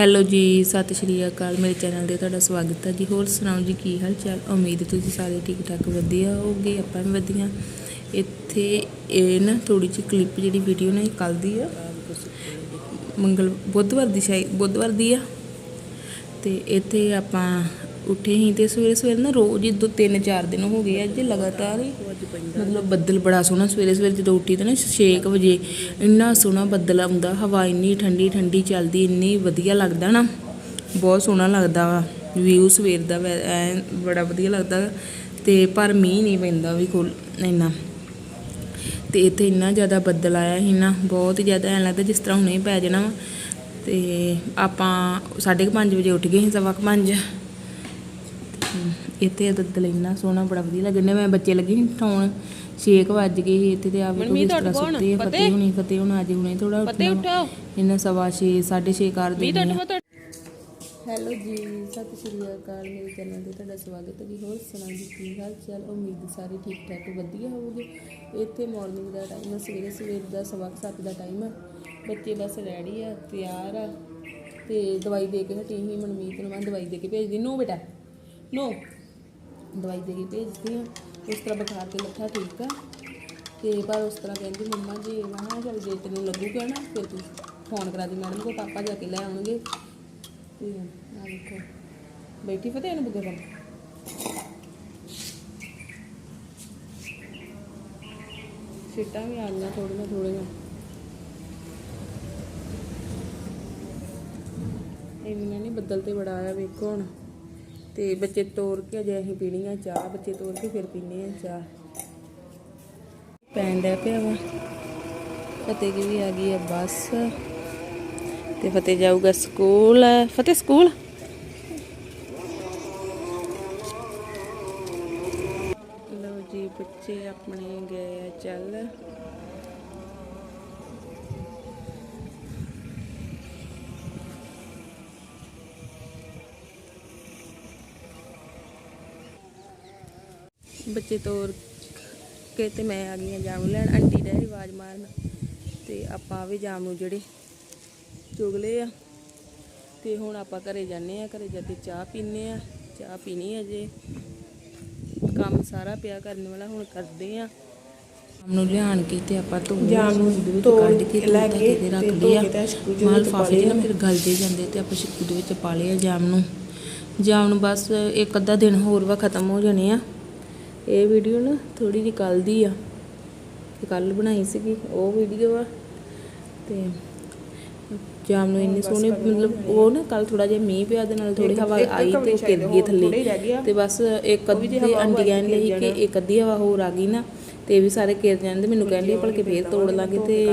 Hello ਜੀ, ਸਤਿ ਸ਼੍ਰੀ ਅਕਾਲ। ਮੇਰੇ ਚੈਨਲ ਤੇ ਤੁਹਾਡਾ ਸਵਾਗਤ ਹੈ ਜੀ। ਹੋਰ ਸੁਣਾਓ ਜੀ, ਕੀ ਹਾਲ ਚਾਲ? ਉਮੀਦ ਤੁਸੀਂ ਸਾਰੇ ਠੀਕ ਠਾਕ ਵਧੀਆ ਹੋਗੇ ਆਪਾਂ ਵੀ ਵਧੀਆ। ਇੱਥੇ ਇਹ ਨਾ ਥੋੜੀ ਜਿਹੀ ਕਲਿੱਪ ਜਿਹੜੀ ਵੀਡੀਓ ਨਾ ਇਹ ਕੱਲ ਦੀ ਆ। ਮੰਗਲ, ਬੁੱਧਵਾਰ ਦੀ ਸ਼ਾਇਦ, ਬੁੱਧਵਾਰ ਦੀ ਆ। ਤੇ ਇੱਥੇ ਆਪਾਂ ਉੱਠੇ ਹੀ ਤੇ ਸਵੇਰੇ ਸਵੇਰੇ ਨਾ ਰੋਜ਼ ਹੀ ਦੋ ਤਿੰਨ ਚਾਰ ਦਿਨ ਹੋ ਗਏ ਅੱਜ ਲਗਾਤਾਰ ਹੀ। ਮਤਲਬ ਬੱਦਲ ਬੜਾ ਸੋਹਣਾ ਸਵੇਰੇ ਸਵੇਰੇ ਜਦੋਂ ਉੱਠੀ ਤਾਂ ਨਾ 6 ਵਜੇ ਇੰਨਾ ਸੋਹਣਾ ਬੱਦਲ ਆਉਂਦਾ, ਹਵਾ ਇੰਨੀ ਠੰਡੀ ਠੰਡੀ ਚੱਲਦੀ, ਇੰਨੀ ਵਧੀਆ ਲੱਗਦਾ ਨਾ। ਬਹੁਤ ਸੋਹਣਾ ਲੱਗਦਾ ਵਾ ਵਿਊ ਸਵੇਰ ਦਾ ਐ ਬੜਾ ਵਧੀਆ ਲੱਗਦਾ ਤੇ ਪਰ ਮੀਂਹ ਨਹੀਂ ਪੈਂਦਾ ਵੀ ਕੋਲ ਇੰਨਾ। ਤੇ ਇੱਥੇ ਇੰਨਾ ਜ਼ਿਆਦਾ ਬੱਦਲ ਆਇਆ ਸੀ ਨਾ, ਬਹੁਤ ਹੀ ਜ਼ਿਆਦਾ ਐਂ ਲੱਗਦਾ ਜਿਸ ਤਰ੍ਹਾਂ ਹੁਣੇ ਪੈ ਜਾਣਾ ਤੇ ਆਪਾਂ 5:30 ਵਜੇ ਉੱਠ ਗਏ ਸੀ, ਸਵਾ 5 ਇੱਥੇ ਤਾਂ ਦਿਲ ਇੰਨਾ ਸੋਹਣਾ ਬੜਾ ਵਧੀਆ ਲੱਗਣਾ ਮੈਂ ਬੱਚੇ ਲੱਗੇ ਸੀ 6 ਵਜ ਗਏ ਸੀ ਇੱਥੇ ਤੇ ਆਪ ਵੀ ਇਸ ਤਰ੍ਹਾਂ ਸੁੱਤੇ ਫਤਿਹ ਹੁਣੀ ਫਤਿਹ ਹੁਣ ਅੱਜ ਹੁਣੇ ਥੋੜਾ ਉੱਠਣਾ। ਇਹਨਾਂ ਸਵਾ 6 6:30 ਕਰ ਦਿੰਦੇ ਹੈਲੋ ਜੀ ਸਤਿ ਸ਼੍ਰੀ ਅਕਾਲ। ਮੇਰੇ ਚੈਨਲ ਤੇ ਤੁਹਾਡਾ ਸਵਾਗਤ ਹੈ ਹੋਰ ਸੁਣਾਓ ਜੀ ਕੀ ਹਾਲ ਚਾਲ? ਉਮੀਦ ਸਾਰੇ ਠੀਕ ਠਾਕ ਵਧੀਆ ਹੋਵੋਗੇ। ਇੱਥੇ ਮਾਰਨਿੰਗ ਦਾ ਟਾਈਮ ਹੈ ਸਵੇਰੇ ਸਵੇਰ ਦਾ ਸਵਾ 7 ਦਾ ਟਾਈਮ ਹੈ ਬੱਚੇ ਬਸ ਰੈਡੀ ਆ ਤਿਆਰ ਆ। ਤੇ ਦਵਾਈ ਦੇ ਕੇ ਹਟੀ ਹੀ ਮਨਮੀਤ ਨੂੰ। ਮੈਂ ਦਵਾਈ ਦੇ ਕੇ ਭੇਜਦੀ ਨੂੰ ਬੇਟਾ। ਨੋ ਦਵਾਈ ਦੇ ਕੇ ਭੇਜਦੀ ਆ ਉਸ ਤਰ੍ਹਾਂ ਬੁਖਾਰ ਤੇ ਲੱਥਾ ਠੀਕ ਆ। ਤੇ ਪਰ ਉਸ ਤਰ੍ਹਾਂ ਕਹਿੰਦੀ, ਮੰਮਾ ਜੀ ਮੈਂ ਕਿਹਾ ਚੱਲ ਜੇ ਤੈਨੂੰ ਲੱਗੂਗਾ ਨਾ, ਫਿਰ ਤੂੰ ਫੋਨ ਕਰਾ ਦੀ ਮੈਡਮ ਕੋ ਪਾਪਾ ਜਾ ਕੇ ਲੈ ਆਉਣਗੇ। ਤੇ ਆ ਦੇਖੋ। ਬੈਠੀ ਫਤਿਹ ਇਹਨੂੰ ਬੁੱਗੇ ਸਿੱਟਾਂ ਵੀ ਆ ਗਈਆਂ ਥੋੜੀਆਂ ਥੋੜੀਆਂ ਇੰਨਾ ਨਹੀਂ ਬੱਦਲ ਤੇ ਬੜਾ ਆਇਆ ਵੇਖੋ ਹੁਣ। ਤੇ ਬੱਚੇ ਤੋੜ ਕੇ ਅਜੇ ਅਸੀਂ ਪੀਣੀ ਆ ਚਾਹ, ਬੱਚੇ ਤੋੜ ਕੇ ਫਿਰ ਪੀਣੇ ਆ ਚਾਹ। ਪੈਣ ਡਿਆ ਪਿਆ ਵਾ। ਫਤਿਹ ਕੀ ਵੀ ਆ ਗਈ ਹੈ ਬੱਸ। ਤੇ ਫਤਿਹ ਜਾਊਗਾ ਸਕੂਲ। ਫਤਿਹ ਸਕੂਲ? ਲਓ ਜੀ ਬੱਚੇ ਆਪਣੇ ਗਏ ਚੱਲ। ਬੱਚੇ ਤੋਰ ਕੇ ਤੇ ਮੈਂ ਆ ਗਈ ਆ ਜਾਮ ਲੈਣ ਆਂਟੀ ਡੈ ਆਵਾਜ਼ ਮਾਰਨ ਤੇ ਆਪਾਂ ਵੀ ਜਾਮ ਜਿਹੜੇ ਚੁਗ ਲਏ ਆ। ਤੇ ਹੁਣ ਆਪਾਂ ਘਰੇ ਜਾਂਦੇ ਆ ਘਰੇ ਜਾ ਕੇ ਚਾਹ ਪੀਨੇ ਆ। ਚਾਹ ਪੀਣੀ ਹੈ ਜੇ ਕੰਮ ਸਾਰਾ ਪਿਆ ਕਰਨ ਵਾਲਾ ਹੁਣ ਕਰਦੇ ਆ। ਸ਼ਾਮ ਨੂੰ ਲਿਆਣ ਕੇ ਤੇ ਆਪਾਂ ਧੋ ਜਾਮ ਨੂੰ ਕੱਢ ਕੇ ਲੈ ਕੇ ਤੇ ਰੱਖ ਲਿਆ। ਮਾਲ ਫਾਫੇ ਨਾ ਫਿਰ ਗਲਦੇ ਜਾਂਦੇ ਤੇ ਆਪਾਂ ਸ਼ਿੱਕੂ ਦੇ ਵਿੱਚ ਪਾ ਲਿਆ ਜਾਮ ਨੂੰ। ਜਾਮ ਨੂੰ ਬਸ ਇੱਕ ਅੱਧਾ ਦਿਨ ਹੋਰ ਵਾ ਖਤਮ ਹੋ ਜਾਣੇ ਆ। ਇਹ ਵੀਡੀਓ ਨਾ ਥੋੜੀ ਜਿਹੀ ਕੱਲ ਦੀ ਆ। ਕੱਲ ਬਣਾਈ ਸੀਗੀ ਉਹ ਵੀਡੀਓ ਆ। ਤੇ ਜਾਮ ਨੂੰ ਇੰਨੇ ਸੋਹਣੇ ਮਤਲਬ ਉਹ ਨਾ ਕੱਲ ਥੋੜਾ ਜਿਹਾ ਮੀਂਹ ਪਿਆ ਦੇ ਨਾਲ ਥੋੜੀ ਹਵਾ ਆਈ ਤੇ ਗਿਰ ਗਈ ਥੱਲੇ। ਤੇ ਬਸ ਇੱਕ ਅੱਧੀ ਕਹਿੰਦੀ ਸੀ ਕਿ ਇੱਕ ਅੱਧੀ ਹਵਾ ਹੋਰ ਆ ਗਈ ਨਾ ਤੇ ਵੀ ਸਾਰੇ ਗਿਰ ਜਾਂਦੇ ਮੈਨੂੰ ਕਹਿੰਦੇ ਭਲਕੇ ਫੇਰ ਤੋੜ ਲਾਂਗੇ ਤੇ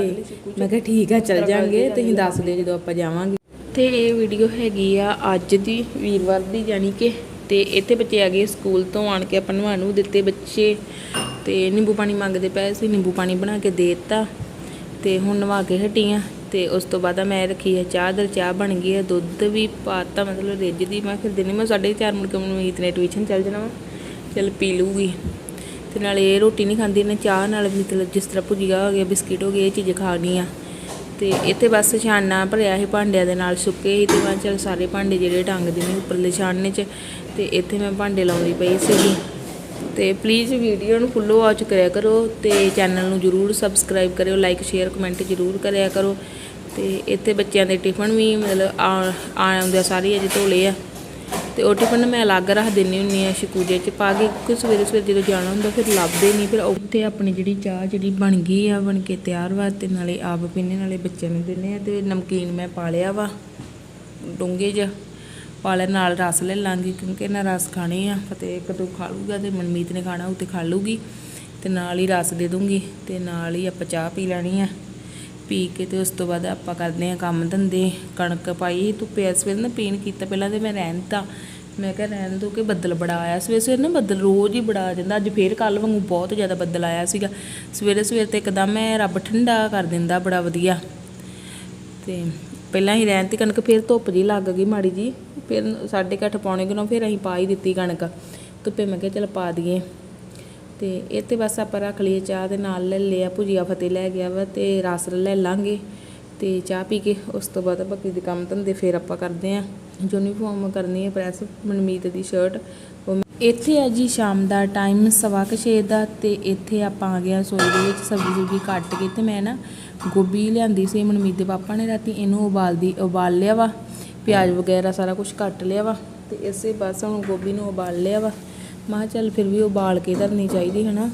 ਮੈਂ ਕਿਹਾ ਠੀਕ ਆ ਚੱਲ ਜਾਾਂਗੇ ਤੁਸੀਂ ਦੱਸ ਦਿਓ ਜਦੋਂ ਆਪਾਂ ਜਾਵਾਂਗੇ। ਤੇ ਇਹ ਵੀਡੀਓ ਹੈਗੀ ਆ ਅੱਜ ਦੀ ਵੀਰਵਾਰ ਦੀ ਯਾਨੀ ਕਿ ਤੇ ਇੱਥੇ ਬੱਚੇ ਆ ਗਏ ਸਕੂਲ ਤੋਂ ਆਣ ਕੇ ਆਪਾਂ ਨਵਾ ਨੂੰ ਦਿੱਤੇ ਬੱਚੇ ਤੇ ਨਿੰਬੂ ਪਾਣੀ ਮੰਗਦੇ ਪਏ ਸੀ, ਨਿੰਬੂ ਪਾਣੀ ਬਣਾ ਕੇ ਦੇ ਦਿੱਤਾ ਤੇ ਹੁਣ ਨਵਾ ਕੇ ਹਟੀਆਂ ਤੇ ਉਸ ਤੋਂ ਬਾਅਦ ਮੈਂ ਰੱਖੀ ਹੈ ਚਾਹ, ਦਰ ਚਾਹ ਬਣ ਗਈ ਹੈ ਦੁੱਧ ਵੀ ਪਾਤਾ, ਮਤਲਬ ਰਿੱਝ ਦੀ। ਮੈਂ ਫਿਰ ਦਿਨੇ ਮੈਂ 4:30 ਮੁੜ ਕੇ ਮਨਮੀਤ ਨੇ ਟਿਊਸ਼ਨ ਚੱਲ ਜਾਣਾ ਵਾ, ਚੱਲ ਪੀ ਲੂਗੀ ਤੇ ਨਾਲੇ ਇਹ ਰੋਟੀ ਨਹੀਂ ਖਾਂਦੀ ਨੇ ਚਾਹ ਨਾਲ ਵੀ ਮਤਲਬ ਜਿਸ ਤਰ੍ਹਾਂ ਭੁਜੀਆ ਹੋ ਗਿਆ, ਬਿਸਕਿਟ ਹੋ ਗਏ, ਇਹ ਚੀਜ਼ਾਂ ਖਾਣੀਆਂ ਤੇ ਇੱਥੇ ਬਸ ਛਾਨਾ ਭਰਿਆ ਸੀ ਭਾਂਡਿਆਂ ਦੇ ਨਾਲ, ਸੁੱਕੇ ਸੀ ਤੇ ਮੈਂ ਚੱਲ ਸਾਰੇ ਭਾਂਡੇ ਜਿਹੜੇ ਟੰਗਦੇ ਨੇ ਉੱਪਰਲੇ ਛਾਨਣੇ 'ਚ ਤੇ ਇੱਥੇ ਮੈਂ ਭਾਂਡੇ ਲਾਉਂਦੀ ਪਈ ਸੀਗੀ। ਤੇ ਪਲੀਜ਼ ਵੀਡੀਓ ਨੂੰ ਫੁੱਲੋ ਵਾਚ ਕਰਿਆ ਕਰੋ ਤੇ ਚੈਨਲ ਨੂੰ ਜਰੂਰ ਸਬਸਕ੍ਰਾਈਬ ਕਰਿਓ ਲਾਈਕ ਸ਼ੇਅਰ ਕਮੈਂਟ ਜਰੂਰ ਕਰਿਆ ਕਰੋ ਤੇ ਇੱਥੇ ਬੱਚਿਆਂ ਦੇ ਟਿਫਨ ਵੀ ਮਤਲਬ ਆ ਆਉਂਦੇ ਸਾਰੇ ਅਜੇ ਧੋਲੇ ਆ। ਤੇ ਉਹ ਟਿਫਨ ਮੈਂ ਅਲੱਗ ਰੱਖ ਦਿੰਨੀ ਹੁੰਨੀ ਆ ਸ਼ਕੂਜੇ 'ਚ ਪਾ ਕੇ ਕਿ ਸਵੇਰੇ ਸਵੇਰੇ ਜਦੋਂ ਜਾਣਾ ਹੁੰਦਾ ਫਿਰ ਲੱਭਦੇ ਨਹੀਂ ਫਿਰ ਉੱਥੇ ਆਪਣੀ ਜਿਹੜੀ ਚਾਹ ਜਿਹੜੀ ਬਣ ਗਈ ਆ, ਬਣ ਕੇ ਤਿਆਰ ਵਾ ਤੇ ਨਾਲੇ ਆਪ ਪੀਣੇ ਨਾਲੇ ਬੱਚਿਆਂ ਨੂੰ ਦਿੰਨੇ ਆ ਤੇ ਨਮਕੀਨ ਮੈਂ ਪਾ ਲਿਆ ਵਾ, ਡੂੰਘੇ 'ਚ ਪਾ ਨਾਲ ਰਸ ਲੈ ਲਾਂਗੀ ਕਿਉਂਕਿ ਇਹਨਾਂ ਰਸ ਖਾਣੇ ਆ ਫਤੇ ਇੱਕ ਦੋ ਖਾ ਲੂਗਾ ਤੇ ਮਨਮੀਤ ਨੇ ਖਾਣਾ, ਉਹ ਤੇ ਖਾ ਲੂਗੀ ਤੇ ਨਾਲ ਹੀ ਰਸ ਦੇ ਦੂੰਗੀ ਤੇ ਨਾਲ ਹੀ ਆਪਾਂ ਚਾਹ ਪੀ ਲੈਣੀ ਆ। ਪੀ ਕੇ ਤੇ ਉਸ ਤੋਂ ਬਾਅਦ ਆਪਾਂ ਕਰਦੇ ਹਾਂ ਕੰਮ ਧੰਦੇ, ਕਣਕ ਪਾਈ, ਧੁੱਪੇ ਇਸ ਵੇਲੇ ਨਾ ਪੀਣ ਕੀਤਾ ਪਹਿਲਾਂ ਤੇ ਮੈਂ ਰਹਿਣ ਦਿੱਤਾ। ਮੈਂ ਕਿਹਾ ਰਹਿਣ ਦੋ ਕਿ ਬੱਦਲ ਬੜਾ ਆਇਆ। ਸਵੇਰੇ ਸਵੇਰੇ ਨਾ ਬੱਦਲ ਰੋਜ਼ ਹੀ ਬੜਾ ਆ ਜਾਂਦਾ। ਅੱਜ ਫੇਰ ਕੱਲ ਵਾਂਗੂ ਬਹੁਤ ਜ਼ਿਆਦਾ ਬੱਦਲ ਆਇਆ ਸੀਗਾ। ਸਵੇਰੇ ਸਵੇਰੇ ਤੇ ਇੱਕਦਮ ਮੈਂ ਰੱਬ ਠੰਡਾ ਕਰ ਦਿੰਦਾ ਬੜਾ ਵਧੀਆ। ਤੇ ਪਹਿਲਾਂ ਹੀ ਰਹਿਣ ਤੇ ਕਣਕ ਫਿਰ ਧੁੱਪ ਜੀ ਲੱਗ ਗਈ ਮਾੜੀ ਜੀ ਫਿਰ ਸਾਢੇ ਕੁ ਅੱਠ ਪੌਣੇ ਕਿਨੋਂ ਫਿਰ ਅਸੀਂ ਪਾ ਹੀ ਦਿੱਤੀ ਕਣਕ। ਧੁੱਪੇ ਮੈਂ ਕਿਹਾ ਚਲ ਪਾ ਦਈਏ। ਤੇ ਇਹ ਤੇ ਬਸ ਆਪਾਂ ਰੱਖ ਲਈਏ ਚਾਹ ਦੇ ਨਾਲ ਲੈ ਲਿਆ, ਭੁਜੀਆ ਫਤਿਹ ਲੈ ਗਿਆ ਵਾ ਤੇ ਰਸ ਲੈ ਲਾਂਗੇ ਤੇ ਚਾਹ ਪੀ ਕੇ ਉਸ ਤੋਂ ਬਾਅਦ ਬਾਕੀ ਦੇ ਕੰਮ ਧੰਦੇ ਫੇਰ ਆਪਾਂ ਕਰਦੇ ਆਂ। ਯੂਨੀਫਾਰਮ ਕਰਨੀ ਹੈ ਪ੍ਰੈਸ ਮਨਮੀਤ ਦੀ ਸ਼ਰਟ ਇੱਥੇ ਆ ਜੀ ਸ਼ਾਮ ਦਾ ਟਾਈਮ ਸਵਾ ਕੁ ਛੇ ਦਾ ਤੇ ਇੱਥੇ ਆਪਾਂ ਆ ਗਏ ਹਾਂ ਰਸੋਈ ਦੇ ਵਿੱਚ ਸਬਜ਼ੀ ਸੁਬਜ਼ੀ ਕੱਟ ਕੇ ਤੇ ਮੈਂ ਨਾ ਗੋਭੀ ਲਿਆਂਦੀ ਸੀ, ਮਨਮੀਤ ਦੇ ਪਾਪਾ ਨੇ ਰਾਤੀ ਇਹਨੂੰ ਉਬਾਲਦੀ ਉਬਾਲ ਲਿਆ ਵਾ, ਪਿਆਜ਼ ਵਗੈਰਾ ਸਾਰਾ ਕੁਝ ਕੱਟ ਲਿਆ ਵਾ ਤੇ ਇਸੇ ਬਸ ਹੁਣ ਗੋਭੀ ਨੂੰ ਉਬਾਲ ਲਿਆ ਵਾ। ਮੈਂ ਕਿਹਾ ਚੱਲ ਫਿਰ ਵੀ ਉਬਾਲ ਕੇ ਧਰਨੀ ਚਾਹੀਦੀ ਹੈ ਨਾ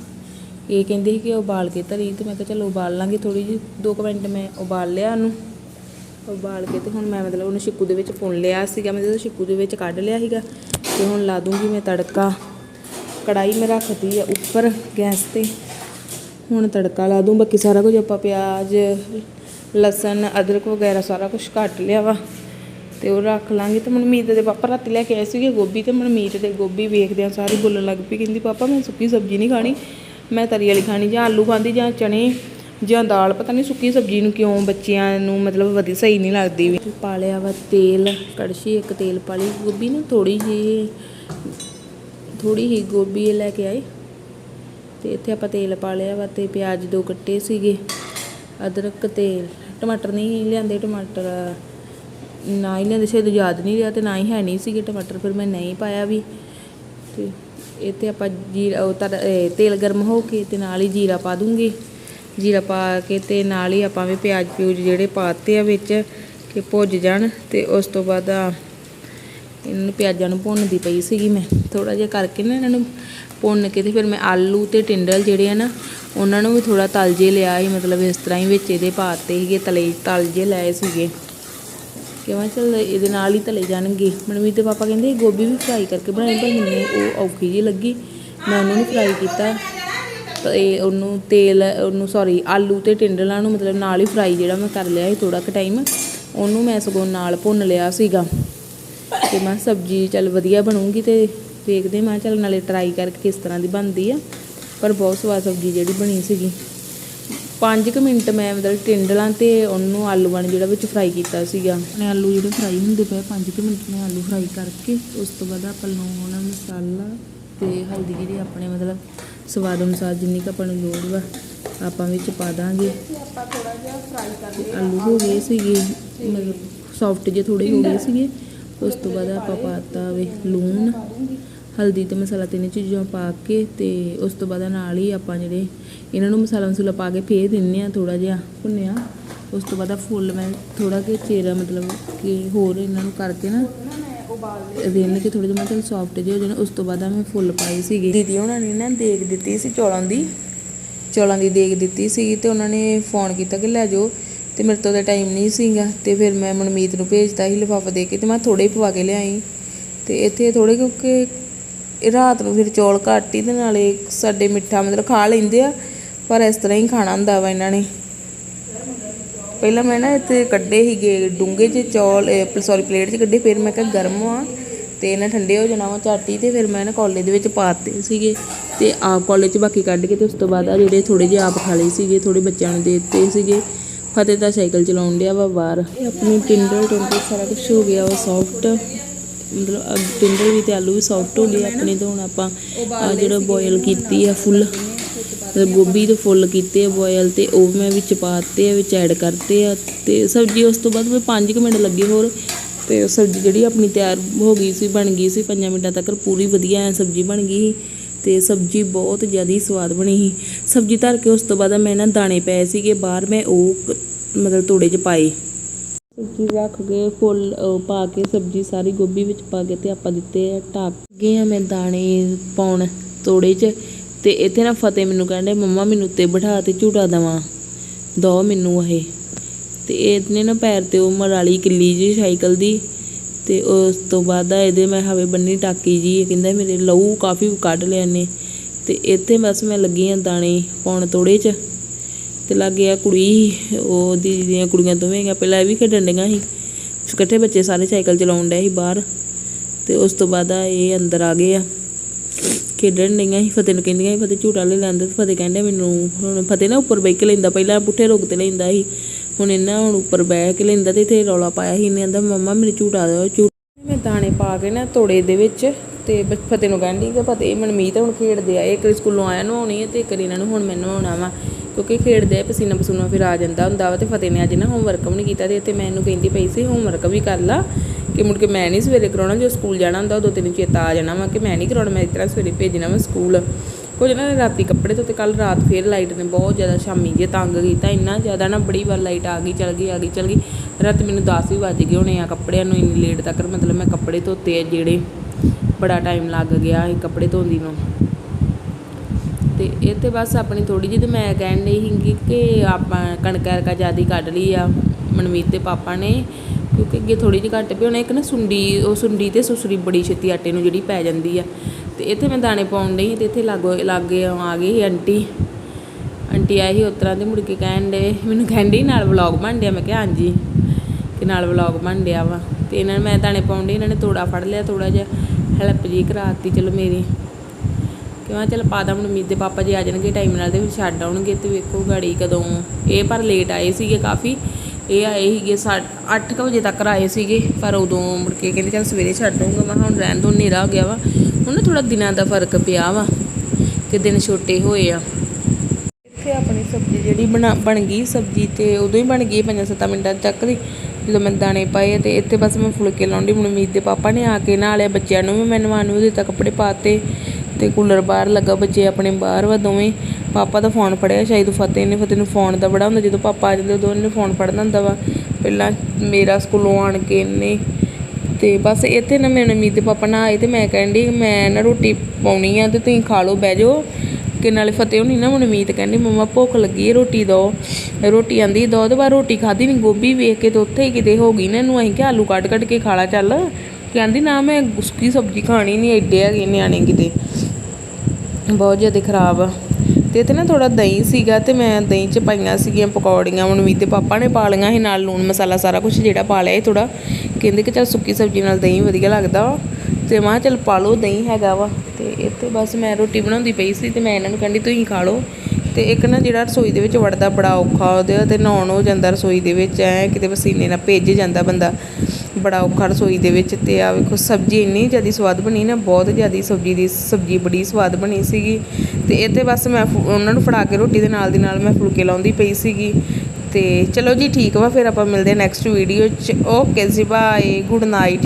ਇਹ ਕਹਿੰਦੇ ਸੀ ਕਿ ਉਬਾਲ ਕੇ ਧਰੀ ਤੇ ਮੈਂ ਕਿਹਾ ਚਲੋ ਉਬਾਲ ਲਾਂਗੇ ਥੋੜੀ ਜਿਹੀ 2 ਮਿੰਟ ਮੈਂ ਉਬਾਲ ਲਿਆ ਉਹਨੂੰ। ਉਬਾਲ ਕੇ ਤੇ ਹੁਣ ਮੈਂ ਮਤਲਬ ਉਹਨੂੰ ਛਿੱਕੂ ਦੇ ਵਿੱਚ ਪੁਣ ਲਿਆ ਸੀਗਾ, ਮੈਂ ਜਦੋਂ ਛਿੱਕੂ ਦੇ ਵਿੱਚ ਕੱਢ ਲਿਆ ਸੀਗਾ ਤੇ ਹੁਣ ਲਾ ਦੂੰਗੀ ਮੈਂ ਤੜਕਾ। ਕੜਾਈ ਮੈਂ ਰੱਖਦੀ ਆ ਉੱਪਰ ਗੈਸ ਤੇ। ਹੁਣ ਤੜਕਾ ਲਾ ਦੂੰ, ਬਾਕੀ ਸਾਰਾ ਕੁਝ ਆਪਾਂ ਪਿਆਜ਼, ਲਸਣ, ਅਦਰਕ ਵਗੈਰਾ ਸਾਰਾ ਕੁਝ ਕੱਟ ਲਿਆ ਵਾ। ਤੇ ਉਹ ਰੱਖ ਲਾਂਗੇ ਤੇ ਮਨਮੀਤ ਦੇ ਪਾਪਾ ਰਾਤੀ ਲੈ ਕੇ ਆਏ ਸੀਗੇ ਗੋਭੀ ਤੇ ਮਨਮੀਤ ਤੇ ਗੋਭੀ ਵੇਖਦਿਆਂ ਆ ਸਾਰੀ ਬੋਲਣ ਲੱਗ ਪਈ ਕਹਿੰਦੀ, ਪਾਪਾ, ਮੈਂ ਸੁੱਕੀ ਸਬਜ਼ੀ ਨਹੀਂ ਖਾਣੀ, ਮੈਂ ਤਰੀ ਵਾਲੀ ਖਾਣੀ, ਜਾਂ ਆਲੂ ਖਾਂਦੀ ਜਾਂ ਚਣੇ ਜਾਂ ਦਾਲ, ਪਤਾ ਨਹੀਂ ਸੁੱਕੀ ਸਬਜ਼ੀ ਨੂੰ ਕਿਉਂ ਬੱਚਿਆਂ ਨੂੰ ਮਤਲਬ ਵਧੀਆ ਸਹੀ ਨਹੀਂ ਲੱਗਦੀ ਵੀ। ਪਾ ਲਿਆ ਵਾ ਤੇਲ, ਕੜਛੀ ਇੱਕ ਤੇਲ ਪਾ ਲਈ, ਗੋਭੀ ਨੂੰ ਥੋੜੀ ਜਿਹੀ ਥੋੜੀ ਹੀ ਗੋਭੀ ਲੈ ਕੇ ਆਏ। ਤੇ ਇੱਥੇ ਆਪਾਂ ਤੇਲ ਪਾ ਲਿਆ ਵਾ ਤੇ ਪਿਆਜ਼ ਦੋ ਕੱਟੇ ਸੀਗੇ, ਅਦਰਕ ਤੇ ਟਮਾਟਰ ਨਹੀਂ ਲਿਆਂਦੇ, ਟਮਾਟਰ ਨਾ ਹੀ ਲਿਆਂਦੇ, ਸ਼ਾਇਦ ਯਾਦ ਨਹੀਂ ਰਿਹਾ ਤੇ ਨਾ ਹੀ ਹੈ ਨਹੀਂ ਸੀਗੇ ਟਮਾਟਰ, ਫਿਰ ਮੈਂ ਨਹੀਂ ਪਾਇਆ ਵੀ। ਤੇ ਇੱਥੇ ਆਪਾਂ ਜੀਰਾ, ਉਹ ਤਰ ਤੇਲ ਗਰਮ ਹੋ ਕੇ ਤੇ ਨਾਲ ਹੀ ਜੀਰਾ ਪਾ ਦੂੰਗੀ। ਜੀਰਾ ਪਾ ਕੇ ਤੇ ਨਾਲ ਹੀ ਆਪਾਂ ਵੀ ਪਿਆਜ਼ ਪਿਊਜ਼ ਜਿਹੜੇ ਪਾਤੇ ਆ ਵਿੱਚ, ਕਿ ਭੁੱਜ ਜਾਣ ਤੇ ਉਸ ਤੋਂ ਬਾਅਦ ਇਹਨਾਂ ਨੂੰ ਪਿਆਜ਼ਾਂ ਨੂੰ ਭੁੰਨਦੀ ਪਈ ਸੀਗੀ ਮੈਂ। ਥੋੜਾ ਜਿਹਾ ਕਰਕੇ ਨਾ ਇਹਨਾਂ ਨੂੰ ਭੁੰਨ ਕੇ ਤੇ ਫਿਰ ਮੈਂ ਆਲੂ ਤੇ ਟਿੰਡਲ ਜਿਹੜੇ ਆ ਨਾ, ਉਹਨਾਂ ਨੂੰ ਵੀ ਥੋੜਾ ਤਲ ਜੇ ਲਿਆ ਸੀ, ਮਤਲਬ ਇਸ ਤਰ੍ਹਾਂ ਹੀ ਵਿੱਚ ਇਹਦੇ ਪਾਤੇ ਸੀਗੇ, ਤਲੇ, ਤਲ ਜੇ ਲਏ ਸੀਗੇ। ਕਿ ਮੈਂ ਚੱਲ ਇਹਦੇ ਨਾਲ ਹੀ ਤਲੇ ਜਾਣਗੇ। ਮਨਮੀਤ ਦੇ ਪਾਪਾ ਕਹਿੰਦੇ ਗੋਭੀ ਵੀ ਫਰਾਈ ਕਰਕੇ ਬਣਾਈ, ਪਰ ਮੈਨੂੰ ਉਹ ਔਖੀ ਜੀ ਲੱਗੀ। ਮੈਂ ਉਹਨੂੰ ਨਹੀਂ ਫਰਾਈ ਕੀਤਾ। ਤੇ ਉਹਨੂੰ ਤੇਲ, ਉਹਨੂੰ ਸੌਰੀ ਆਲੂ ਤੇ ਟਿੰਡਲਾਂ ਨੂੰ ਮਤਲਬ ਨਾਲ ਹੀ ਫਰਾਈ ਜਿਹੜਾ ਮੈਂ ਕਰ ਲਿਆ ਸੀ ਥੋੜਾ ਕੁ ਟਾਈਮ ਉਹਨੂੰ ਮੈਂ ਸਗੋਂ ਨਾਲ ਭੁੰਨ ਲਿਆ ਸੀਗਾ। ਤੇ ਮੈਂ ਕਿਹਾ ਸਬਜ਼ੀ ਚੱਲ ਵਧੀਆ ਬਣੂਗੀ ਤੇ ਵੇਖਦੇ ਮੈਂ ਕਿਹਾ ਚੱਲ ਨਾਲੇ ਟਰਾਈ ਕਰਕੇ ਕਿਸ ਤਰ੍ਹਾਂ ਦੀ ਬਣਦੀ ਆ। ਪਰ ਬਹੁਤ ਸਵਾਦ ਸਬਜ਼ੀ ਜਿਹੜੀ ਬਣੀ ਸੀਗੀ। 5 ਮਿੰਟ ਮੈਂ ਮਤਲਬ ਟਿੰਡਲਾਂ ਤੇ ਉਹਨੂੰ ਆਲੂਆਂ ਨੂੰ ਜਿਹੜਾ ਵਿੱਚ ਫਰਾਈ ਕੀਤਾ ਸੀਗਾ। ਆਪਣੇ ਆਲੂ ਜਿਹੜੇ ਫਰਾਈ ਹੁੰਦੇ ਪਏ 5 ਮਿੰਟ ਮੈਂ ਆਲੂ ਫਰਾਈ ਕਰਕੇ, ਉਸ ਤੋਂ ਬਾਅਦ ਆਪਾਂ ਲੂਣ ਮਸਾਲਾ ਤੇ ਹਲਦੀ ਜਿਹੜੀ ਆਪਣੇ ਮਤਲਬ ਸਵਾਦ ਅਨੁਸਾਰ ਜਿੰਨੀ ਕੁ ਆਪਾਂ ਨੂੰ ਲੋੜ ਵਾ, ਆਪਾਂ ਵਿੱਚ ਪਾ ਦਾਂਗੇ। ਆਪਾਂ ਥੋੜਾ ਜਿਹਾ ਫਰਾਈ ਕਰ ਆਲੂ ਹੋ ਗਏ ਸੀਗੇ, ਮਤਲਬ ਸੌਫਟ ਜਿਹੇ ਥੋੜੇ ਹੋ ਗਏ ਸੀਗੇ। ਉਸ ਤੋਂ ਬਾਅਦ ਆਪਾਂ ਪਾਤਾ ਵੇ ਲੂਣ। ਹਲਦੀ ਤੇ ਮਸਾਲਾ ਤਿੰਨੇ ਚੀਜ਼ਾਂ ਪਾ ਕੇ ਤੇ ਉਸ ਤੋਂ ਬਾਅਦ ਨਾਲ ਹੀ ਆਪਾਂ ਜਿਹੜੇ ਇਹਨਾਂ ਨੂੰ ਮਸਾਲਾ ਮਸੂਲਾ ਪਾ ਕੇ ਫੇਰ ਦਿੰਨੇ ਆ ਥੋੜਾ ਜਿਹਾ ਭੁੰਨਿਆ। ਉਸ ਤੋਂ ਬਾਅਦ ਆਹ ਫੁੱਲ ਮੈਂ ਥੋੜਾ ਕਿ ਚਿਰ ਮਤਲਬ ਕਿ ਹੋਰ ਇਹਨਾਂ ਨੂੰ ਕਰਕੇ ਨਾ ਰਿੰਨ ਕੇ ਥੋੜੇ ਜਿਹਾ, ਮੈਂ ਚਲ ਸੌਫਟ ਜਿਹੇ ਹੋ ਜਾਣ। ਉਸ ਤੋਂ ਬਾਅਦ ਆ ਮੈਂ ਫੁੱਲ ਪਾਏ ਸੀਗੇ। ਦੀਦੀ ਉਹਨਾਂ ਨੇ ਨਾ ਦੇਖ ਦਿੱਤੀ ਸੀ ਚੌਲਾਂ ਦੀ ਚੌਲਾਂ ਦੀ ਦੇਖ ਦਿੱਤੀ ਸੀ ਤੇ ਉਹਨਾਂ ਨੇ ਫੋਨ ਕੀਤਾ ਕਿ ਲੈ ਜਾਓ ਤੇ ਮੇਰੇ ਤੋਂ ਤਾਂ ਟਾਈਮ ਨਹੀਂ ਸੀਗਾ ਤੇ ਫਿਰ ਮੈਂ ਮਨਮੀਤ ਨੂੰ ਭੇਜਤਾ ਸੀ ਲਿਫਾਫਾ ਦੇ ਕੇ ਤੇ ਮੈਂ ਥੋੜੇ ਹੀ ਪਵਾ ਕੇ ਲਿਆਈ। ਤੇ ਇੱਥੇ ਥੋੜੇ ਕਿਉਂਕਿ ਇਹ ਰਾਤ ਨੂੰ ਫਿਰ ਚੌਲ ਘੱਟ ਹੀ ਤੇ ਨਾਲੇ ਸਾਡੇ ਮਿੱਠਾ ਮਤਲਬ ਖਾ ਲੈਂਦੇ ਆ, ਪਰ ਇਸ ਤਰ੍ਹਾਂ ਹੀ ਖਾਣਾ ਹੁੰਦਾ ਵਾ ਇਹਨਾਂ ਨੇ। ਪਹਿਲਾਂ ਮੈਂ ਨਾ ਇੱਥੇ ਕੱਢੇ ਸੀਗੇ ਡੂੰਘੇ 'ਚ ਚੌਲ ਸੌਰੀ ਪਲੇਟ 'ਚ ਕੱਢੇ, ਫਿਰ ਮੈਂ ਕਿਹਾ ਗਰਮ ਆ ਤੇ ਇਹਨਾਂ ਠੰਡੇ ਹੋ ਜਾਣਾ ਵਾ ਝਾਟੀ ਤੇ ਫਿਰ ਮੈਂ ਨਾ ਕਾਲਜ ਦੇ ਵਿੱਚ ਪਾਤੇ ਸੀਗੇ ਤੇ ਆਪ ਕਾਲਜ 'ਚ ਬਾਕੀ ਕੱਢ ਕੇ ਤੇ ਉਸ ਤੋਂ ਬਾਅਦ ਆ ਜਿਹੜੇ ਥੋੜੇ ਜਿਹੇ ਆਪ ਖਾ ਲਏ ਸੀਗੇ ਥੋੜੇ ਬੱਚਿਆਂ ਨੂੰ ਦੇ ਦਿੱਤੇ ਸੀਗੇ। ਫਤਿਹ ਤਾਂ ਸਾਈਕਲ ਚਲਾਉਣ ਡਿਆ ਵਾ ਬਾਹਰ। ਆਪਣੀ ਟਿੰਡਲ ਟੁੰਡਲ ਸਾਰਾ ਕੁਝ ਹੋ ਗਿਆ ਵਾ ਸੌਫਟ ਮਤਲਬ ਟਿੰਡਲ ਵੀ ਤੇ ਆਲੂ ਵੀ ਸੌਫਟ ਹੋ ਗਏ ਆਪਣੇ ਤੋਂ ਹੁਣ ਆਪਾਂ ਆਹ ਜਿਹੜਾ ਬੋਇਲ ਕੀਤੀ ਆ ਫੁੱਲ, ਮਤਲਬ ਗੋਭੀ ਦੇ ਫੁੱਲ ਕੀਤੇ ਆ ਬੋਇਲ ਤੇ, ਉਹ ਮੈਂ ਵਿੱਚ ਪਾਤੇ ਆ, ਵਿੱਚ ਐਡ ਕਰਤੇ ਆ ਤੇ ਸਬਜ਼ੀ ਉਸ ਤੋਂ ਬਾਅਦ ਮੈਂ 5 ਮਿੰਟ ਲੱਗੇ ਹੋਰ ਤੇ ਉਹ ਸਬਜ਼ੀ ਜਿਹੜੀ ਆਪਣੀ ਤਿਆਰ ਹੋ ਗਈ ਸੀ, ਬਣ ਗਈ ਸੀ 5 ਮਿੰਟਾਂ ਤੱਕ ਪੂਰੀ ਵਧੀਆ ਐ ਸਬਜ਼ੀ ਬਣ ਗਈ ਸੀ ਤੇ ਸਬਜ਼ੀ ਬਹੁਤ ਜ਼ਿਆਦਾ ਸਵਾਦ ਬਣੀ ਸੀ। ਸਬਜ਼ੀ ਧਰ ਕੇ ਉਸ ਤੋਂ ਬਾਅਦ ਮੈਂ ਨਾ ਦਾਣੇ ਪਏ ਸੀਗੇ, ਬਾਹਰ ਮੈਂ ਉਹ ਮਤਲਬ ਤੋੜੇ 'ਚ ਪਾਏ। ਸਬਜ਼ੀ ਰੱਖ ਕੇ ਫੁੱਲ ਪਾ ਕੇ ਸਬਜ਼ੀ ਸਾਰੀ ਗੋਭੀ ਵਿੱਚ ਪਾ ਕੇ ਤੇ ਆਪਾਂ ਦਿੱਤੇ ਆ, ਢੱਕ ਗਏ ਆ ਮੈਂ ਦਾਣੇ ਪਾਉਣ ਤੋੜੇ 'ਚ। ਤੇ ਇੱਥੇ ਨਾ ਫਤਿਹ ਮੈਨੂੰ ਕਹਿੰਦੇ, ਮੰਮਾ, ਮੈਨੂੰ ਉੱਤੇ ਬਿਠਾ ਤੇ ਝੂਟਾ ਦਵਾਂ। ਦੋ ਮੈਨੂੰ ਇਹ। ਤੇ ਇਹਨੇ ਨਾ ਪੈਰ ਤੇ ਉਹ ਮਰਾਲੀ ਕਿੱਲੀ ਜੀ ਸਾਈਕਲ ਦੀ ਤੇ ਉਸ ਤੋਂ ਬਾਅਦ ਇਹਦੇ ਮੈਂ ਹਵੇ ਬੰਨੀ ਟਾਕੀ ਜੀ ਇਹ ਕਹਿੰਦਾ ਮੇਰੇ ਲਹੂ ਕਾਫੀ ਕੱਢ ਲਿਆ ਨੇ ਤੇ ਇੱਥੇ ਬਸ ਮੈਂ ਲੱਗੀ ਆ ਦਾਣੇ ਪਾਉਣ ਤੋੜੇ 'ਚ। ਤੇ ਲੱਗੇ ਆ ਕੁੜੀ ਉਹ ਦੀਦੀ ਦੀਆਂ ਕੁੜੀਆਂ ਦੋਵੇਂ ਹੈਗੀਆਂ ਪਹਿਲਾਂ ਇਹ ਵੀ ਖੇਡਣ ਡੀਆਂ ਸੀ। ਇਕੱਠੇ ਬੱਚੇ ਸਾਰੇ ਸਾਈਕਲ ਚਲਾਉਣ ਡਏ ਸੀ ਬਾਹਰ ਤੇ ਉਸ ਤੋਂ ਬਾਅਦ ਆ ਇਹ ਅੰਦਰ ਆ ਗਏ ਆ। ਖੇਡਣ ਡੀਆਂ ਸੀ, ਫਤਿਹ ਨੂੰ ਕਹਿੰਦੀਆਂ ਸੀ, ਫਤਿਹ ਝੂਟਾ ਲੈ ਲੈਂਦੇ। ਫਤਿਹ ਕਹਿੰਦੇ ਮੈਨੂੰ, ਹੁਣ ਫਤਿਹ ਨਾ ਉੱਪਰ ਬਹਿ ਕੇ ਲੈਂਦਾ, ਪਹਿਲਾਂ ਪੁੱਠੇ ਰੁੱਗ ਤੇ ਲੈਂਦਾ ਸੀ। ਹੁਣ ਇਹਨਾਂ ਹੁਣ ਉੱਪਰ ਬਹਿ ਕੇ ਲੈਂਦਾ ਤੇ ਇੱਥੇ ਰੌਲਾ ਪਾਇਆ ਸੀ, ਇਹਨੇ ਕਹਿੰਦਾ ਮੰਮਾ, ਮੈਨੂੰ ਝੂਟਾ ਦਿਓ, ਝੂਟਾ ਮੈਂ ਦਾਣੇ ਪਾ ਕੇ ਨਾ ਤੋੜੇ ਦੇ ਵਿੱਚ ਤੇ ਫਤਿਹ ਨੂੰ ਕਹਿੰਦੀ ਕਿ, ਫਤਿਹ ਮਨਮੀਤ ਹੁਣ ਖੇਡਦੇ ਆ ਇੱਕ ਸਕੂਲੋਂ ਆਇਆ, ਨਹਾਉਣੀ ਹੈ ਤੇ ਇੱਕ ਇਹਨਾਂ ਨੂੰ ਹੁਣ ਮੈਂ ਨਹਾਉਣਾ ਵਾ। ਕਿਉਂਕਿ ਖੇਡਦੇ ਆ, ਪਸੀਨਾ ਪਸੂਨਾ ਫਿਰ ਆ ਜਾਂਦਾ ਹੁੰਦਾ ਵਾ ਤੇ ਫਤਿਹ ਨੇ ਅੱਜ ਨਾ ਹੋਮਵਰਕ ਵੀ ਨਹੀਂ ਕੀਤਾ ਤੇ ਇੱਥੇ ਮੈਂ ਇਹਨੂੰ ਕਹਿੰਦੀ ਪਈ ਸੀ ਹੋਮਵਰਕ ਵੀ ਕਰ ਲਾ ਕਿ ਮੁੜ ਕੇ ਮੈਂ ਨਹੀਂ ਸਵੇਰੇ ਕਰਾਉਣਾ ਜੋ ਸਕੂਲ ਜਾਣਾ ਹੁੰਦਾ ਉਦੋਂ ਤੈਨੂੰ ਚੇਤਾ ਆ ਜਾਣਾ ਵਾ ਕਿ ਮੈਂ ਨਹੀਂ ਕਰਾਉਣਾ, ਮੈਂ ਇਸ ਤਰ੍ਹਾਂ ਸਵੇਰੇ ਭੇਜਣਾ ਵਾ ਸਕੂਲ। ਕੁਝ ਨਾ ਰਾਤੀ ਕੱਪੜੇ ਧੋਤੇ ਕੱਲ ਰਾਤ ਫੇਰ ਲਾਈਟ ਨੇ ਬਹੁਤ ਜ਼ਿਆਦਾ ਸ਼ਾਮੀ ਜੇ ਤੰਗ ਕੀਤਾ, ਇੰਨਾ ਜ਼ਿਆਦਾ ਨਾ ਬੜੀ ਵਾਰ ਲਾਈਟ ਆ ਗਈ, ਚਲ ਗਈ, ਆ ਗਈ, ਚਲ ਗਈ। ਰਾਤ ਮੈਨੂੰ 10 ਵੀ ਵੱਜ ਗਏ ਹੋਣੇ ਆ ਕੱਪੜਿਆਂ ਨੂੰ, ਇੰਨੀ ਲੇਟ ਤੱਕ ਮਤਲਬ ਮੈਂ ਕੱਪੜੇ ਧੋਤੇ ਆ ਜਿਹੜੇ ਬੜਾ ਟਾਈਮ ਲੱਗ ਗਿਆ ਇਹ ਕੱਪੜੇ ਧੋਂਦੀ ਨੂੰ। ਤੇ ਇਹ ਤੇ ਬਸ ਆਪਣੀ ਥੋੜੀ ਜਿਹੀ ਤੇ ਮੈਂ ਕਹਿਣ ਡਈ ਸੀਗੀ ਕਿ ਆਪਾਂ ਕਣਕ ਐਰਕਾ ਜਿਆਦੀ ਕੱਢ ਲਈ ਆ, ਮਨਮੀਤ ਦੇ ਪਾਪਾ ਨੇ, ਕਿਉਂਕਿ ਅੱਗੇ ਥੋੜੀ ਜਿਹੀ ਘੱਟ ਪਈ ਹੁਣ, ਇੱਕ ਨਾ ਸੁੰਡੀ, ਉਹ ਸੁੰਡੀ ਤੇ ਸੁਸਰੀ ਬੜੀ ਛੇਤੀ ਆਟੇ ਨੂੰ ਜਿਹੜੀ ਪੈ ਜਾਂਦੀ ਆ। ਤੇ ਇੱਥੇ ਮੈਂ ਦਾਣੇ ਪਾਉਣ ਡਈ ਤੇ ਇੱਥੇ ਲਾਗੋ, ਲਾਗੇ ਆ ਗਈ ਆਂਟੀ। ਆਂਟੀ ਆਈ ਸੀ ਉਸ ਤਰ੍ਹਾਂ ਦੇ ਮੁੜ ਕੇ ਕਹਿਣ ਦੇ ਮੈਨੂੰ ਕਹਿੰਦੀ ਨਾਲ ਵਲੌਗ ਬਣ ਡਿਆ, ਮੈਂ ਕਿਹਾ ਹਾਂਜੀ, ਕਿ ਨਾਲ ਵਲੌਗ ਬਣ ਡਿਆ ਵਾ। ਤੇ ਇਹਨਾਂ ਨੇ ਮੈਂ ਦਾਣੇ ਪਾਉਣ ਡਈ, ਇਹਨਾਂ ਨੇ ਤੋੜਾ ਫੜ ਲਿਆ ਥੋੜਾ ਜਿਹਾ, ਹੈਲਪ ਜੀ ਕਰਾਤੀ, ਚਲੋ ਮੇਰੀ। ਮੈਂ ਕਿਉਂ ਚੱਲ ਪਾਦਾ ਹੁਣ ਉਮੀਦ ਦੇ ਪਾਪਾ ਜੀ ਆ ਜਾਣਗੇ ਟਾਈਮ ਨਾਲ ਤੇ ਫਿਰ ਛੱਡ ਆਉਣਗੇ। ਤੇ ਵੇਖੋ ਗਾੜੀ ਕਦੋਂ ਇਹ ਪਰ ਲੇਟ ਆਏ ਸੀਗੇ ਕਾਫੀ। ਇਹ ਆਏ ਸੀਗੇ 8 ਵਜੇ ਤੱਕ ਆਏ ਸੀਗੇ, ਪਰ ਉਦੋਂ ਮੁੜ ਕੇ ਕਹਿੰਦੇ ਚੱਲ ਸਵੇਰੇ ਛੱਡ ਦਊਂਗਾ ਮੈਂ ਹੁਣ ਰਹਿਣ ਦੋ ਹਨੇਰਾ ਹੋ ਗਿਆ ਵਾ। ਹੁਣ ਨਾ ਥੋੜਾ ਦਿਨਾਂ ਦਾ ਫ਼ਰਕ ਪਿਆ ਵਾ, ਕਿ ਦਿਨ ਛੋਟੇ ਹੋਏ ਆ। ਇੱਥੇ ਆਪਣੀ ਸਬਜ਼ੀ ਜਿਹੜੀ ਬਣਾ, ਬਣ ਗਈ ਸਬਜ਼ੀ ਤੇ ਉਦੋਂ ਹੀ ਬਣ ਗਈ 5-7 ਮਿੰਟਾਂ ਤੱਕ ਦੀ, ਜਦੋਂ ਮੈਂ ਦਾਣੇ ਪਾਏ ਤੇ ਇੱਥੇ ਬਸ ਮੈਂ ਫੁਲਕੇ ਲਾਉਂਦੀ ਹੁਣ ਉਮੀਦ ਦੇ ਪਾਪਾ ਨੇ ਆ ਕੇ ਨਾਲੇ ਬੱਚਿਆਂ ਨੂੰ ਵੀ ਮੈਂ ਨਵਾਉਣ ਨੂੰ ਦਿੱਤਾ, ਕੱਪੜੇ ਪਾਤੇ ਤੇ ਕੂਲਰ ਬਾਹਰ ਲੱਗਾ ਬੱਚੇ ਆਪਣੇ ਬਾਹਰ ਵਾ ਦੋਵੇਂ, ਪਾਪਾ ਦਾ ਫੋਨ ਫੜਿਆ ਸ਼ਾਇਦ ਫਤਿਹ ਨੇ, ਫਤਿਹ ਨੂੰ ਫੋਨ ਦਾ ਬੜਾ ਹੁੰਦਾ, ਜਦੋਂ ਪਾਪਾ ਆ ਜਾਂਦੇ ਉਦੋਂ ਇਹਨੇ ਫੋਨ ਫੜਨਾ ਹੁੰਦਾ ਵਾ। ਪਹਿਲਾਂ ਮੇਰਾ ਸਕੂਲੋਂ ਆਣ ਕੇ ਇਹਨੇ, ਤੇ ਬਸ ਇੱਥੇ ਨਾ ਮੇਰੇ ਉਮੀਦ ਦੇ ਪਾਪਾ ਨਾ ਆਏ ਤੇ ਮੈਂ ਕਹਿੰਦੀ ਮੈਂ ਨਾ ਰੋਟੀ ਪਾਉਣੀ ਆ ਤੇ ਤੁਸੀਂ ਖਾ ਲਓ, ਬਹਿ ਜਾਓ। ਕਿ ਨਾਲੇ ਫਤਿਹ ਹੋਣੀ ਨਾ ਹੁਣ ਅਮੀਤ ਕਹਿੰਦੀ, ਮੰਮਾ ਭੁੱਖ ਲੱਗੀ ਹੈ ਰੋਟੀ ਦੋ ਰੋਟੀ ਆਂਦੀ ਦੋ ਤੇ ਬਾਅਦ ਰੋਟੀ ਖਾਧੀ ਨਹੀਂ ਗੋਭੀ ਵੇਖ ਕੇ ਤੇ ਉੱਥੇ ਹੀ ਕਿਤੇ ਹੋ ਗਈ ਨਾ ਇਹਨੂੰ, ਅਸੀਂ ਕਿ ਆਲੂ ਕੱਢ ਕੱਢ ਕੇ ਖਾਲਾ ਚੱਲ। ਕਹਿੰਦੀ ਨਾ ਮੈਂ ਸੁੱਕੀ ਸਬਜ਼ੀ ਖਾਣੀ ਨਹੀਂ ਐਡੇ ਹੈਗੇ ਨਿਆਣੇ ਕਿਤੇ। ਬਹੁਤ ਜ਼ਿਆਦਾ ਖਰਾਬ ਆ। ਤੇ ਇੱਥੇ ਨਾ ਥੋੜਾ ਦਹੀਂ ਸੀਗਾ ਤੇ ਮੈਂ ਦਹੀਂ 'ਚ ਪਾਈਆਂ ਸੀਗੀਆਂ ਪਕੌੜੀਆਂ ਮਨਮੀਤ ਦੇ ਪਾਪਾ ਨੇ ਪਾ ਲਈਆਂ ਸੀ, ਨਾਲ ਲੂਣ ਮਸਾਲਾ ਸਾਰਾ ਕੁਝ ਜਿਹੜਾ ਪਾ ਲਿਆ ਇਹ ਥੋੜਾ ਕਹਿੰਦੇ ਕਿ ਚਲ ਸੁੱਕੀ ਸਬਜ਼ੀ ਨਾਲ ਦਹੀਂ ਵਧੀਆ ਲੱਗਦਾ ਵਾ। ਤੇ ਮੈਂ ਕਿਹਾ ਚੱਲ ਪਾ ਲਓ, ਦਹੀਂ ਹੈਗਾ ਵਾ। ਤੇ ਇੱਥੇ ਬਸ ਮੈਂ ਰੋਟੀ ਬਣਾਉਂਦੀ ਪਈ ਸੀ ਤੇ ਮੈਂ ਇਹਨਾਂ ਨੂੰ ਕਹਿੰਦੀ, ਤੁਸੀਂ ਖਾ ਲਓ। ਤੇ ਇੱਕ ਨਾ ਜਿਹੜਾ ਰਸੋਈ ਦੇ ਵਿੱਚ ਵੜਦਾ ਬੜਾ ਔਖਾ ਉਹਦੇ ਤੇ ਨਹਾਉਣ ਹੋ ਜਾਂਦਾ ਰਸੋਈ ਦੇ ਵਿੱਚ, ਐ ਕਿਤੇ ਪਸੀਨੇ ਨਾਲ ਭੇਜ ਜਾਂਦਾ ਬੰਦਾ। ਬੜਾ ਔਖਾ ਰਸੋਈ ਦੇ ਵਿੱਚ ਤੇ ਆ ਵੇਖੋ, ਸਬਜ਼ੀ ਇੰਨੀ ਜ਼ਿਆਦਾ ਸਵਾਦ ਬਣੀ ਨਾ, ਬਹੁਤ ਜ਼ਿਆਦਾ ਸਬਜ਼ੀ ਦੀ ਸਬਜ਼ੀ ਬੜੀ ਸਵਾਦ ਬਣੀ ਸੀਗੀ। ਤੇ ਇੱਥੇ ਬਸ ਮੈਂ ਫੁ- ਉਹਨਾਂ ਨੂੰ ਫੜਾ ਕੇ ਰੋਟੀ ਦੇ ਨਾਲ ਦੀ ਨਾਲ ਮੈਂ ਫੁਲਕੇ ਲਾਉਂਦੀ ਪਈ ਸੀਗੀ। ਤੇ ਚਲੋ ਜੀ ਠੀਕ ਵਾ, ਫਿਰ ਆਪਾਂ ਮਿਲਦੇ ਹਾਂ ਨੈਕਸਟ ਵੀਡੀਓ 'ਚ। ਓਕੇ ਜੀ ਬਾਏ ਗੁੱਡ ਨਾਈਟ